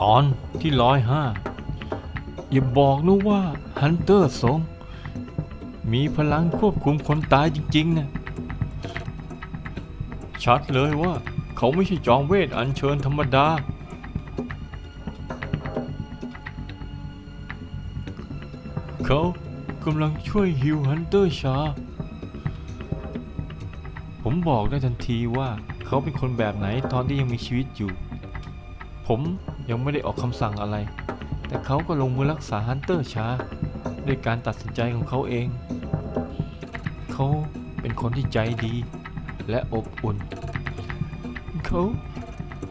ตอนที่ร้อยห้าอย่าบอกนะว่าฮันเตอร์สงมีพลังควบคุมคนตายจริงๆนะชัดเลยว่าเขาไม่ใช่จอมเวทอัญเชิญธรรมดา เขากำลังช่วยฮิวฮันเตอร์ชา ผมบอกได้ทันทีว่าเขาเป็นคนแบบไหนตอนที่ยังมีชีวิตอยู่ ผม ยังไม่ได้ออกคำสั่งอะไร แต่เขาก็ลงมือรักษาฮันเตอร์ชาด้วยการตัดสินใจของเขาเอง เขาเป็นคนที่ใจดีและอบอุ่น เขา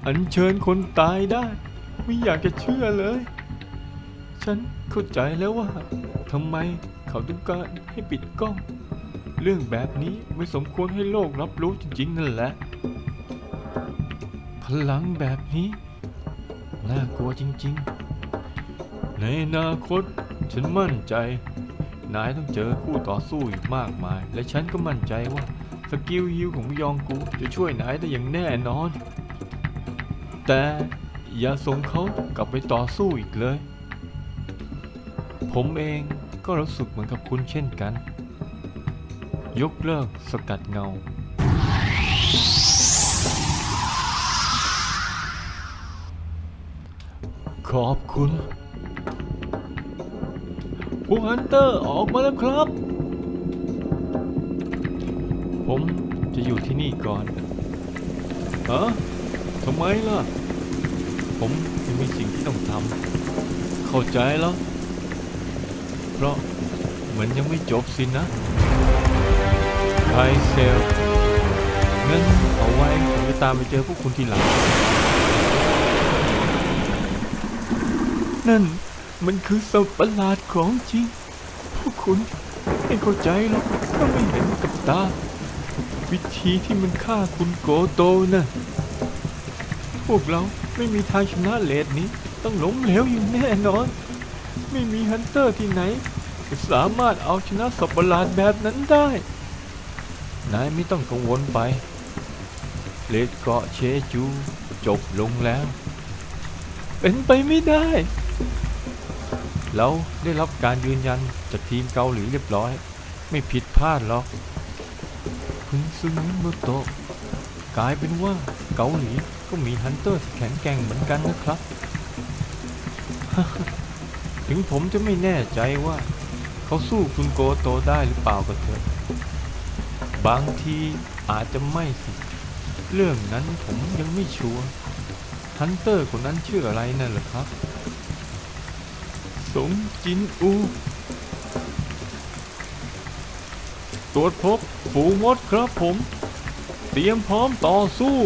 อัญเชิญคนตายได้ ไม่อยากจะเชื่อเลย ฉันเข้าใจแล้วว่าทำไมเขาต้องการให้ปิดกล้อง เรื่องแบบนี้ไม่สมควรให้โลกรับรู้จริงๆนั่นแหละ พลังแบบนี้ น่ากลัวจริงๆ ในอนาคตฉันมั่นใจ นายต้องเจอคู่ต่อสู้อีกมากมาย และฉันก็มั่นใจว่าสกิลฮิวของยองกูจะช่วยนายได้อย่างแน่นอน แต่อย่าส่งเขากลับไปต่อสู้อีกเลย ผมเองก็รู้สึกเหมือนกับคุณเช่นกัน ยกเลิกสกัดเงา อบคุณผู้ฮันเตอร์ออกมาแล้วครับ ผมจะอยู่ที่นี่ก่อน ฮะทำไมล่ะ ผมยังมีสิ่งที่ต้องทำ เข้าใจแล้ว เพราะเหมือนยังไม่จบสินะไทเซลงั้นเอาไว้ผมจะตามไปเจอพวกคุณทีหลัง นั่น มันคือสัตว์ประหลาดของจริง พวกคุณไม่เข้าใจหรอกถ้าไม่เห็นกับตา วิธีที่มันฆ่าคุณโกโตนะพวกเราไม่มีทางชนะเลดนี้ ต้องล้มเหลวอย่างแน่นอน ไม่มีฮันเตอร์ที่ไหนจะสามารถเอาชนะสัตว์ประหลาดแบบนั้นได้ นายไม่ต้องกังวลไป เลดเกาะเชจู จบลงแล้ว เป็นไปไม่ได้ เราได้รับการยืนยันจากทีมเกาหลีเรียบร้อย ไม่ผิดพลาดหรอกคุณซึงโมโตะกลายเป็นว่าเกาหลีก็มีฮันเตอร์ที่แข็งแกร่งเหมือนกันนะครับ ถึงผมจะไม่แน่ใจว่าเขาสู้คุณโกโตได้หรือเปล่าก็เถอะ บางทีอาจจะไม่สิ เรื่องนั้นผมยังไม่ชัวร์ฮันเตอร์คนนั้นชื่ออะไรนั่นเหรอครับ สงจินอู ตรวจพบฝูงมดครับผม เตรียมพร้อมต่อสู้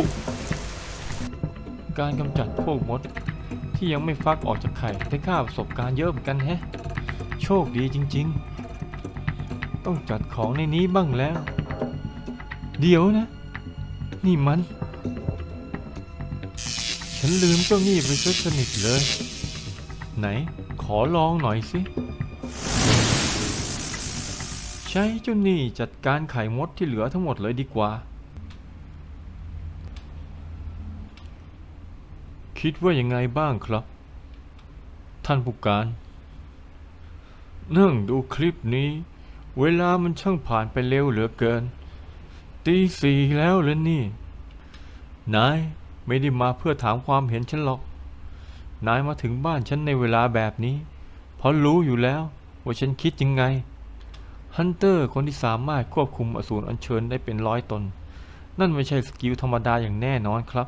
การกำจัดพวกมดที่ยังไม่ฟักออกจากไข่ได้ค่าประสบการณ์เยอะเหมือนกันแฮะ โชคดีจริงๆ ต้องจัดของในนี้บ้างแล้ว เดี๋ยวนะ นี่มัน ฉันลืมเจ้านี่ไปซะสนิทเลย ไหน อลองหน่อยสิ ใช้เจ้านี่จัดการไข่มดที่เหลือทั้งหมดเลยดีกว่า คิดว่ายังไงบ้างครับ ท่านผู้การ นั่งดูคลิปนี้ เวลามันช่างผ่านไปเร็วเหลือเกิน ตีสี่แล้วเหรอนี่ นายไม่ได้มาเพื่อถามความเห็นฉันหรอก นายมาถึงบ้านฉันในเวลาแบบนี้ เพราะรู้อยู่แล้วว่าฉันคิดยังไง ฮันเตอร์คนที่สามารถควบคุมอสูรอัญเชิญได้เป็นร้อยตน นั่นไม่ใช่สกิลธรรมดาอย่างแน่นอนครับ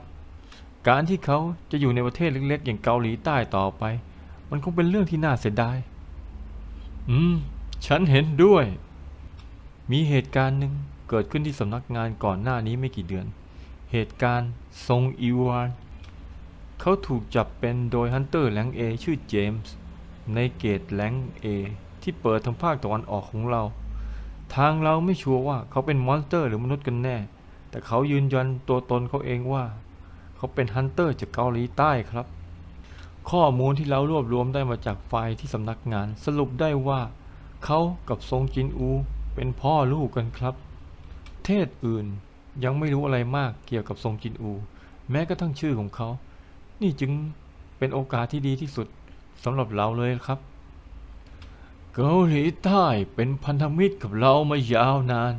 การที่เขาจะอยู่ในประเทศเล็กๆ อย่างเกาหลีใต้ต่อไป มันคงเป็นเรื่องที่น่าเสียดาย อืม ฉันเห็นด้วย มีเหตุการณ์หนึ่งเกิดขึ้นที่สำนักงานก่อนหน้านี้ไม่กี่เดือน เหตุการณ์ทรงอีวาน เขาถูกจับเป็นโดยฮันเตอร์แหลงเอชื่อเจมส์ในเกตแหลงเอที่เปิดทางภาคตะวันออกของเรา ทางเราไม่ชัวร์ว่าเขาเป็นมอนสเตอร์หรือมนุษย์กันแน่ แต่เขายืนยันตัวตนเขาเองว่า เขาเป็นฮันเตอร์จากเกาหลีใต้ครับ ข้อมูลที่เรารวบรวมได้มาจากไฟล์ที่สำนักงานสรุปได้ว่า เขากับซงจินอูเป็นพ่อลูกกันครับ เทศอื่นยังไม่รู้อะไรมากเกี่ยวกับซงจินอู แม้กระทั่งชื่อของเขา นี่จึงเป็นโอกาสที่ดีที่สุดสำหรับเราเลยครับ เกาหลีใต้เป็นพันธมิตรกับเรามายาวนาน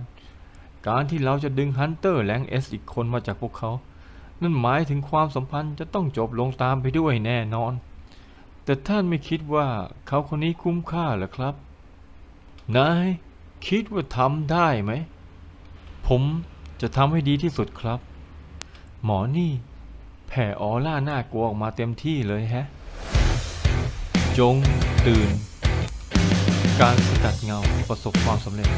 การที่เราจะดึงฮันเตอร์แรงเอสอีกคนมาจากพวกเขา นั่นหมายถึงความสัมพันธ์จะต้องจบลงตามไปด้วยแน่นอน แต่ท่านไม่คิดว่าเขาคนนี้คุ้มค่าหรอครับ นายคิดว่าทำได้ไหม ผมจะทำให้ดีที่สุดครับ หมอนี่ แผ่ออร่าน่ากลัวออกมาเต็มที่เลยแฮะ จงตื่น การสกัดเงาประสบความสำเร็จ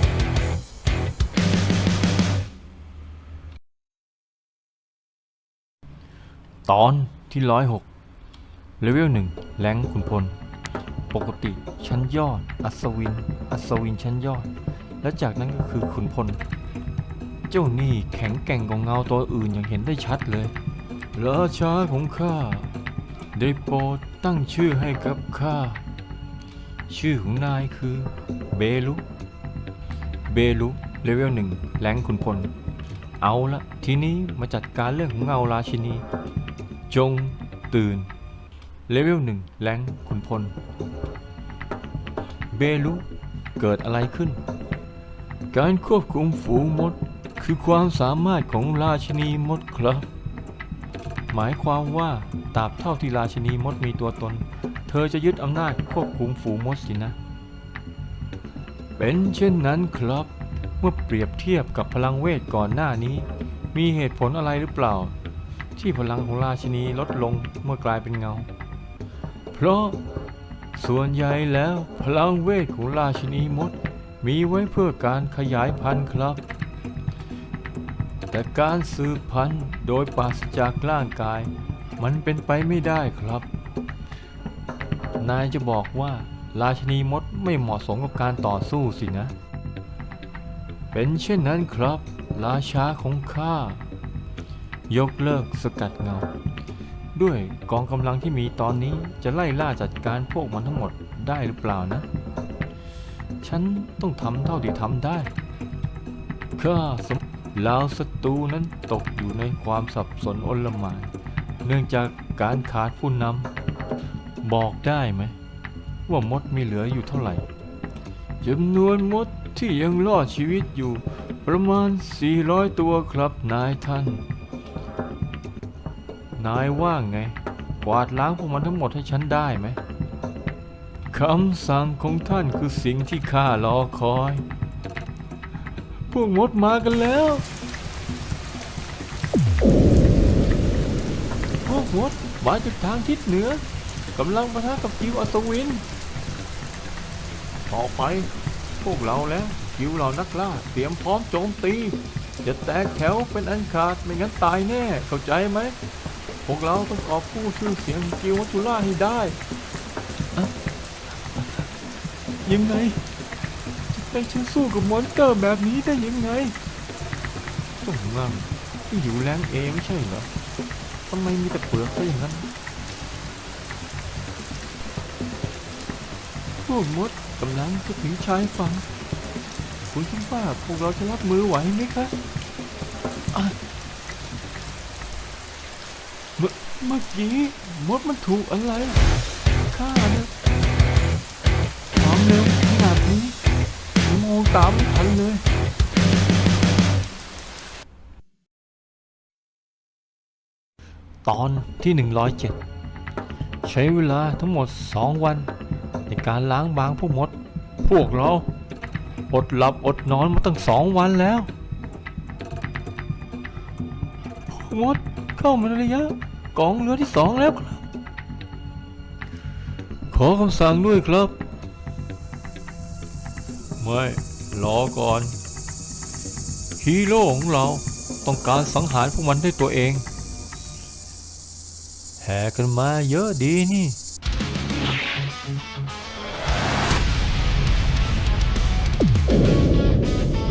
ตอนที่ร้อยหกเลเวลหนึ่งแรงขุนพล ปกติชั้นยอด อัศวิน อัศวินชั้นยอด และจากนั้นก็คือขุนพล เจ้านี่แข็งแกร่งกว่าเงาตัวอื่นอย่างเห็นได้ชัดเลย ราชาของข้า ได้โปรดตั้งชื่อให้กับข้า ชื่อของนายคือเบลุเบลุเลเวลหนึ่งแรงขุนพล เอาละทีนี้มาจัดการเรื่องของเงาราชินี จงตื่น เลเวลหนึ่งแรงขุนพล เบลุเกิดอะไรขึ้น การควบคุมฝูงมดคือความสามารถของราชินีมดครับ หมายความว่าตราบเท่าที่ราชินีมดมีตัวตน เธอจะยึดอำนาจควบคุมฝูงมดสินะ เป็นเช่นนั้นครับ เมื่อเปรียบเทียบกับพลังเวทก่อนหน้านี้ มีเหตุผลอะไรหรือเปล่า ที่พลังของราชินีลดลงเมื่อกลายเป็นเงา เพราะส่วนใหญ่แล้วพลังเวทของราชินีมด มีไว้เพื่อการขยายพันธุ์ครับ แต่การสืบพันธุ์โดยปราศจากร่างกาย มันเป็นไปไม่ได้ครับ นายจะบอกว่า ราชนีมดไม่เหมาะสมกับการต่อสู้สินะ เป็นเช่นนั้นครับ ราชาของข้า ยกเลิกสกัดเงา ด้วยกองกำลังที่มีตอนนี้จะไล่ล่าจัดการพวกมันทั้งหมดได้หรือเปล่านะ ฉันต้องทำเท่าที่ทำได้ข้าสม ลาวศัตรูนั้นตกอยู่ในความสับสนอนลหมานเนื่องจากการขาดผู้นำบอกได้ไหม ว่ามดมีเหลืออยู่เท่าไหร่จำนวนมดที่ยังรอดชีวิตอยู่ ประมาณ 400 ตัวครับนายท่าน นายว่าไง กวาดล้างพวกมันทั้งหมดให้ฉันได้ไหมคำสั่งของท่านคือสิ่งที่ข้ารอคอย พวกมดมากันแล้ว พวกมดมาจากทางทิศเหนือกำลังปะทะกับกิวอัศวิน ต่อไป พวกเราแล้วกิวเหล่านักล่าเตรียมพร้อมโจมตี จะแตกแถวเป็นอันขาดไม่งั้นตายแน่เข้าใจไหม พวกเราต้องกอบกู้ชื่อเสียงกิวมัจจุล่าให้ได้ ยังไง แต่ฉันสู้กับมอนสเตอร์แบบนี้ได้ยังไงต้องงังที่อยู่แรงเอไม่ใช่เหรอทำไมมีแต่เปลือกซะอย่างนั้น พวกมดกำลังจะถึงชายฝั่งคุณคิดว่าพวกเราจะรับมือไหวไหมคะเมื่อเมื่อกี้มดมันถูกอะไรข้าเนี่ยความเร็วขนาดนี้มอง ตามไม่ทันเลยตอนที่ 107 ใช้เวลาทั้งหมด 2 วัน ในการล้างบางพวกมด พวกเรา อดหลับอดนอนมาตั้งสองวันแล้ว พวกมดเข้ามาในระยะกองเรือที่สองแล้วครับ ขอคำสั่งด้วยครับ ไม่ รอก่อน ฮีโร่ของเราต้องการสังหารพวกมันด้วยตัวเอง แห่กันมาเยอะดีนี่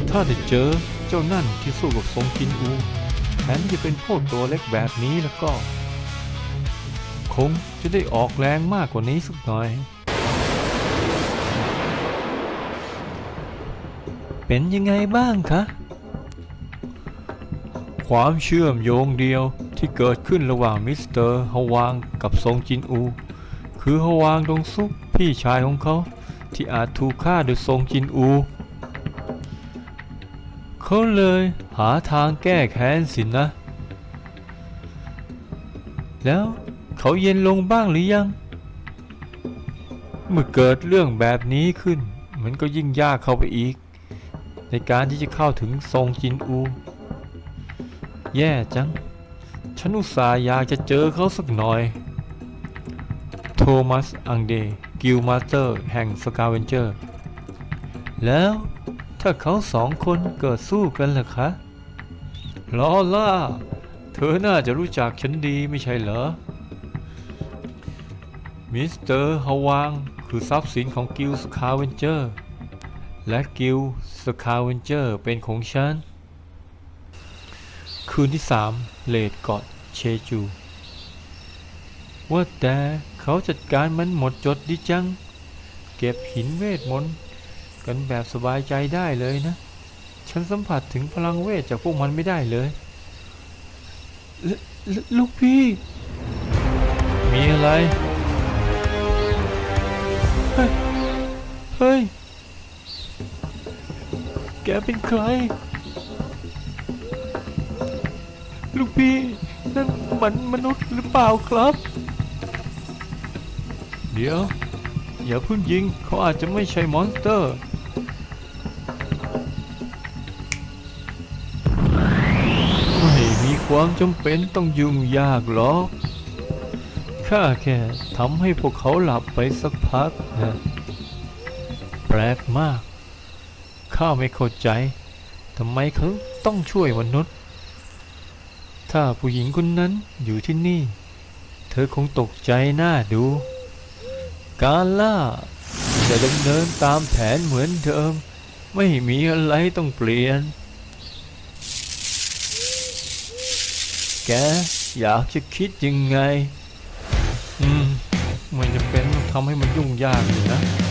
ถ้าได้เจอเจ้านั่นที่สู้กับทรงกินอูแทนที่จะเป็นพวกตัวเล็กแบบนี้แล้วก็ คงจะได้ออกแรงมากกว่านี้สักหน่อย เป็นยังไงบ้างคะ ความเชื่อมโยงเดียวที่เกิดขึ้นระหว่างมิสเตอร์ฮวางกับซงจินอู คือฮวางดงซุกพี่ชายของเขาที่อาจถูกฆ่าโดยซงจินอู เขาเลยหาทางแก้แค้นสินนะ แล้วเขาเย็นลงบ้างหรือยัง เมื่อเกิดเรื่องแบบนี้ขึ้น มันก็ยิ่งยากเข้าไปอีก ในการที่จะเข้าถึงทรงจินอู แย่จัง ฉันอุตส่าห์อยากจะเจอเขาสักหน่อย โทมัส อังเดย์กิลมาสเตอร์แห่งสกาเวนเจอร์ แล้วถ้าเขาสองคนเกิดสู้กันล่ะคะลอล่า เธอน่าจะรู้จักฉันดีไม่ใช่เหรอ มิสเตอร์ฮาวางคือทรัพย์สินของกิลสคาเวนเจอร์ และกิลสคาเวนเจอร์เป็นของฉัน คืนที่สามเลดเกาะเชจูว่าแต่เขาจัดการมันหมดจดดิจัง เก็บหินเวทมนต์กันแบบสบายใจได้เลยนะ ฉันสัมผัสถึงพลังเวทจากพวกมันไม่ได้เลยลลลูกพี่ มีอะไร เฮ้ย เฮ้ย แกเป็นใคร ลูกพี่นั่นมันมนุษย์หรือเปล่าครับ เดี๋ยว อย่าเพิ่งยิงเขาอาจจะไม่ใช่มอนสเตอร์ไม่มีความจำเป็นต้องยุ่งยากหรอกข้าแค่ทำให้พวกเขาหลับไปสักพักนะแปลกมาก ข้าไม่เข้าใจทำไมเขาต้องช่วยมนุษย์ ถ้าผู้หญิงคนนั้นอยู่ที่นี่ เธอคงตกใจหน้าดู การล่าจะดำเนินตามแผนเหมือนเดิม ไม่มีอะไรต้องเปลี่ยน แกอยากจะคิดยังไง อืม มันจะเป็นทำให้มันยุ่งยากอยู่นะ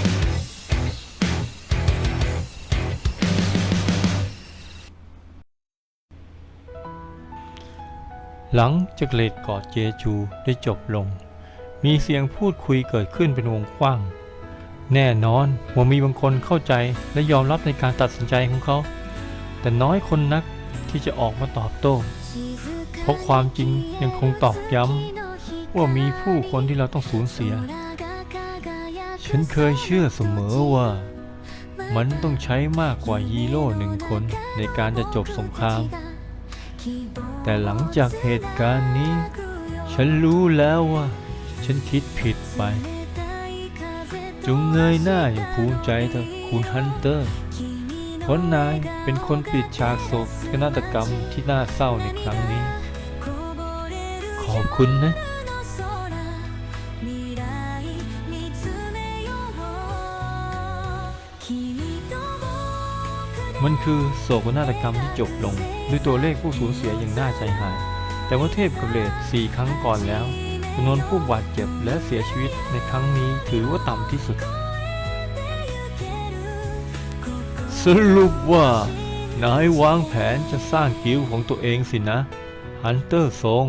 หลังจากเลดกอดเจจูได้จบลง มีเสียงพูดคุยเกิดขึ้นเป็นวงกว้าง แน่นอนว่ามีบางคนเข้าใจและยอมรับในการตัดสินใจของเขา แต่น้อยคนนักที่จะออกมาตอบโต้ เพราะความจริงยังคงตอกย้ำว่ามีผู้คนที่เราต้องสูญเสีย ฉันเคยเชื่อเสมอว่า มันต้องใช้มากกว่าฮีโร่หนึ่งคนในการจะจบสงคราม แต่หลังจากเหตุการณ์นี้ ฉันรู้แล้วว่า ฉันคิดผิดไป จงเงยหน้าอย่างภูมิใจเถอะคุณฮันเตอร์เพราะนายเป็นคนปิดฉากโศกนาฏกรรมที่น่าเศร้าในครั้งนี้ ขอบคุณนะ มันคือโศกนาฏกรรมที่จบลงด้วยตัวเลขผู้สูญเสียอย่างน่าใจหาย แต่ว่าเทพกับเลดสี่ครั้งก่อนแล้วจำนวนผู้บาดเจ็บและเสียชีวิตในครั้งนี้ถือว่าต่ำที่สุด สรุปว่า นายวางแผนจะสร้างกิลด์ของตัวเองสินะ ฮันเตอร์ทรง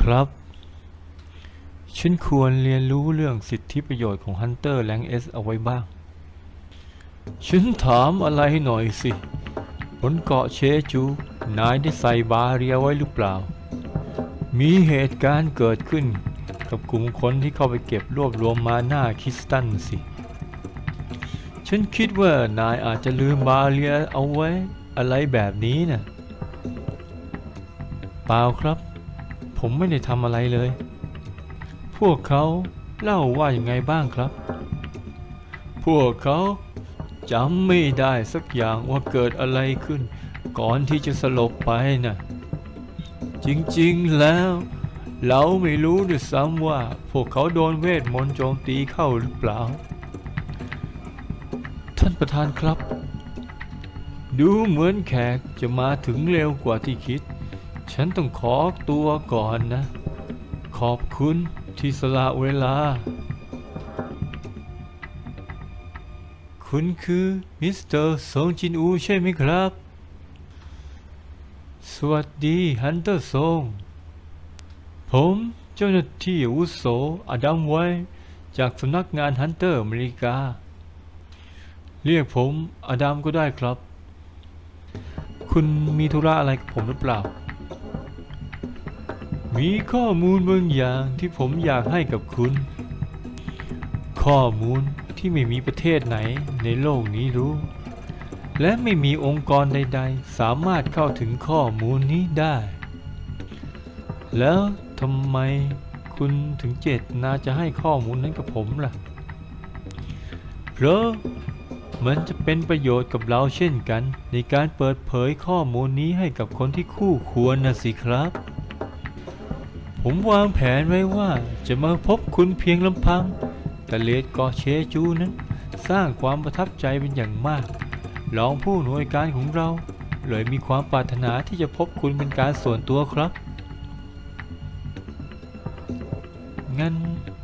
ครับ ฉันควรเรียนรู้เรื่องสิทธิประโยชน์ของฮันเตอร์แรงเอสเอาไว้บ้าง ฉันถามอะไรหน่อยสิ บนเกาะเชจู นายได้ใส่บาเรียไว้หรือเปล่า มีเหตุการณ์เกิดขึ้น กับกลุ่มคนที่เข้าไปเก็บรวบรวมมาหน้าคิสตันสิ ฉันคิดว่านายอาจจะลืมบาเรียเอาไว้อะไรแบบนี้น่ะเปล่าครับ ผมไม่ได้ทำอะไรเลย พวกเขาเล่าว่าอย่างไงบ้างครับ พวกเขา จำไม่ได้สักอย่างว่าเกิดอะไรขึ้น ก่อนที่จะสลบไปน่ะจริงๆแล้ว เราไม่รู้ด้วยซ้ำว่า พวกเขาโดนเวทมนต์โจมตีเข้าหรือเปล่า ท่านประธานครับ ดูเหมือนแขกจะมาถึงเร็วกว่าที่คิด ฉันต้องขอตัวก่อนนะ ขอบคุณที่สละเวลา คุณคือมิสเตอร์ซงจินอูใช่ไหมครับ สวัสดีฮันเตอร์ซง ผมเจ้าหน้าที่อาวุโสอดัมไว้ จากสำนักงานฮันเตอร์อเมริกา เรียกผมอดัมก็ได้ครับ คุณมีธุระอะไรกับผมหรือเปล่า มีข้อมูลบางอย่างที่ผมอยากให้กับคุณ ข้อมูล ที่ไม่มีประเทศไหนในโลกนี้รู้ และไม่มีองค์กรใด ๆ สามารถเข้าถึงข้อมูลนี้ได้ แล้วทำไมคุณถึงเจตนาจะให้ข้อมูลนั้นกับผมล่ะ เพราะมันจะเป็นประโยชน์กับเราเช่นกัน ในการเปิดเผยข้อมูลนี้ให้กับคนที่คู่ควรนะสิครับ ผมวางแผนไว้ว่าจะมาพบคุณเพียงลำพัง แต่เลดกอเชจูนั้น สร้างความประทับใจเป็นอย่างมากรองผู้หน่วยการของเรา เลยมีความปรารถนาที่จะพบคุณเป็นการส่วนตัวครับ งั้น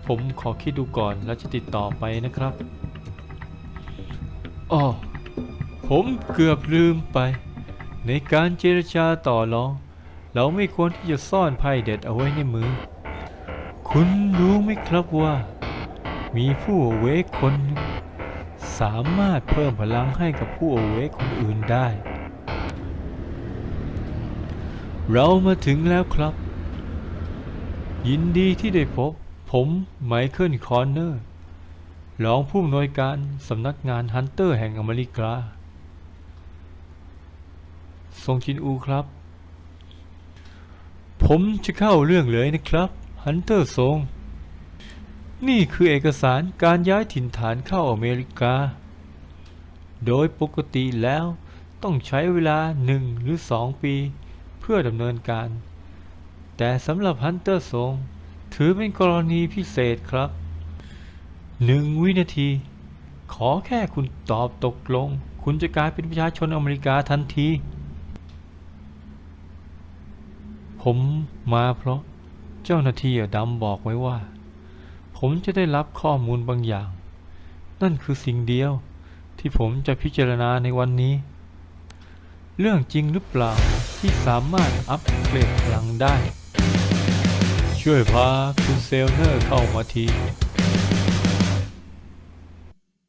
ผมขอคิดดูก่อนแล้วจะติดต่อไปนะครับอ๋อผมเกือบลืมไป ในการเจรจาต่อรอง เราไม่ควรที่จะซ่อนไพ่เด็ดเอาไว้ในมือ คุณรู้ไหมครับว่า มีผู้อเวกคน สามารถเพิ่มพลังให้กับผู้อเวกคนอื่นได้ เรามาถึงแล้วครับ ยินดีที่ได้พบ ผมไมเคิลคอนเนอร์รองผู้อำนวยการสำนักงานฮันเตอร์แห่งอเมริกาทรงจินอูครับ ผมจะเข้าเรื่องเลยนะครับฮันเตอร์ทรง นี่คือเอกสารการย้ายถิ่นฐานเข้าอเมริกา โดยปกติแล้วต้องใช้เวลาหนึ่งหรือสองปี เพื่อดำเนินการ แต่สำหรับฮันเตอร์ทรงถือเป็นกรณีพิเศษครับหนึ่งวินาที ขอแค่คุณตอบตกลง คุณจะกลายเป็นประชาชนอเมริกาทันที ผมมาเพราะเจ้าหน้าที่ดำบอกไว้ว่า ผมจะได้รับข้อมูลบางอย่าง นั่นคือสิ่งเดียวที่ผมจะพิจารณาในวันนี้ เรื่องจริงหรือเปล่าที่สามารถอัปเกรดพลังได้ ช่วยพาคุณเซลเนอร์เข้ามาที